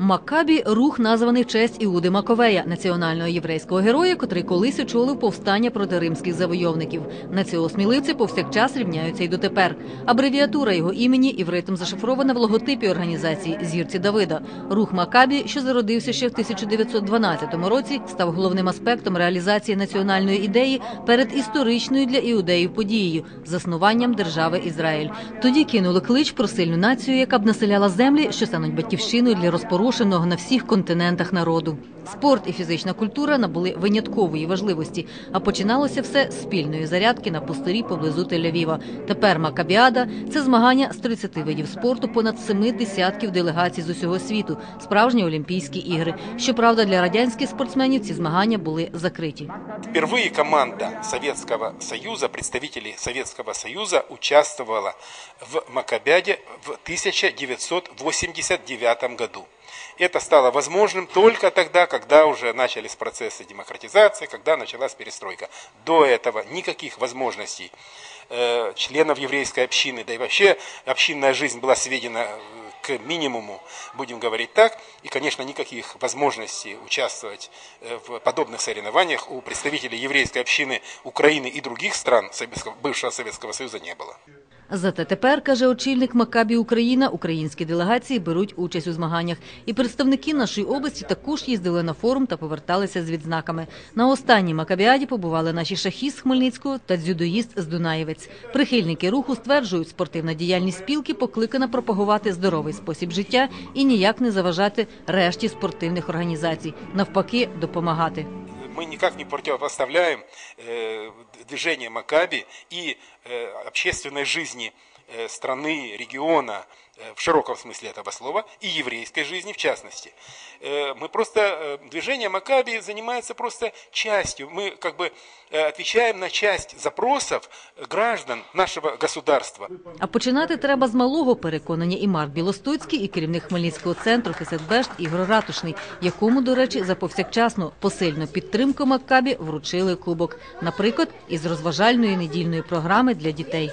Маккабі рух названий честь Іуди Маковея, національного єврейського героя, котрий колись очолив повстання проти римських завойовників. На цього сміливця повсякчас рівняються й дотепер. Абревіатура його імені івритом зашифрована в логотипі організації Зірці Давида. Рух Маккабі, що зародився ще в 1912 році, став головним аспектом реалізації національної ідеї перед історичною для іудеїв подією заснуванням держави Ізраїль. Тоді кинули клич про сильну націю, яка б населяла землі, що стануть батьківщиною для розпорошеного на всіх континентах народу. Спорт і фізична культура набули виняткової важливості, а починалося все з спільної зарядки на пустирі поблизу Тель-Авіва. Тепер Макабіада це змагання з 30 видів спорту, понад семи десятків делегацій з усього світу, справжні Олімпійські ігри. Щоправда, для радянських спортсменів ці змагання були закриті. Впервые команда Советского Союза, представители Советского Союза участвовала в Макабяде в 1989 году. Это стало возможным только тогда, когда уже начались процессы демократизации, когда началась перестройка. До этого никаких возможностей э, членов еврейской общины, да и вообще общинная жизнь была сведена э, к минимуму, будем говорить так, и, конечно, никаких возможностей участвовать э, в подобных соревнованиях у представителей еврейской общины Украины и других стран бывшего Советского Союза не было. Зате тепер, каже очільник Макабі Україна, українські делегації беруть участь у змаганнях. І представники нашої області також їздили на форум та поверталися з відзнаками. На останній Макабіаді побували наші шахіст з Хмельницького та дзюдоїст з Дунаєвець. Прихильники руху стверджують, спортивна діяльність спілки покликана пропагувати здоровий спосіб життя і ніяк не заважати решті спортивних організацій, навпаки, допомагати Мы никак не противопоставляем э, движение Макаби и э, общественной жизни э, страны, региона, э, в широком смысле этого слова, и еврейской жизни в частности. Э, Мы просто, э, движение Макаби занимается просто частью. Мы как бы э, отвечаем на часть запросов граждан нашего государства. А починати треба з малого переконані і Марк Білостоцький, і керівник Хмельницького центру Хесетбешт Ігор Ратушний, якому, до речі, за повсякчасну посильну підтримку Маккабі вручили кубок, наприклад, із розважальної недільної програми для дітей.